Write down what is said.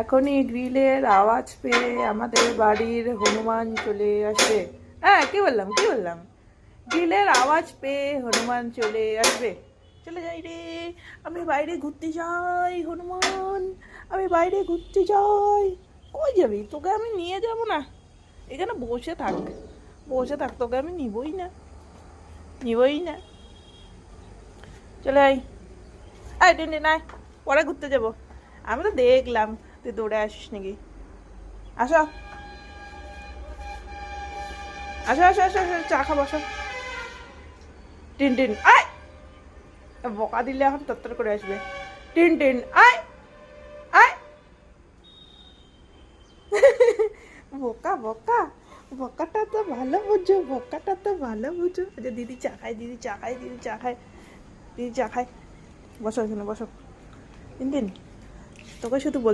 এখনই গ্রিলের আওয়াজ পেয়ে আমাদের বাড়ির হনুমান চলে আসবে। হ্যাঁ কি বললাম কি বললাম? গ্রিলের আওয়াজ পেয়ে হনুমান চলে আসবে। চলে যাই রে, আমি বাইরে ঘুরতে যাই হনুমান, আমি বাইরে ঘুরতে যাই। কই যাবি? তোকে আমি নিয়ে যাব না। এখানে বসে থাক বসে থাক, তোকে আমি নিবই না নিবই না। চলে আই আয় টিন্টি নাই পরে ঘুরতে যাব। আমি তো দেখলাম তুই দৌড়ে আসিস নাকি? আসো। আসো আসো আসো আসো, চা খাব, আসো। টিন টিন, আয়! বকা দিলে এখন তত্তর করে আসবে। টিন টিন, আয়! আয়! বোকা বোকা, বোকাটা তো ভালো বুঝো, বোকাটা তো ভালো বুঝো। আচ্ছা দিদি চা খায়, দিদি চা খায়, দিদি চা খায়, দিদি চা খায়। বসো এখানে, বসো। তিন দিন তোকে শুধু বলতে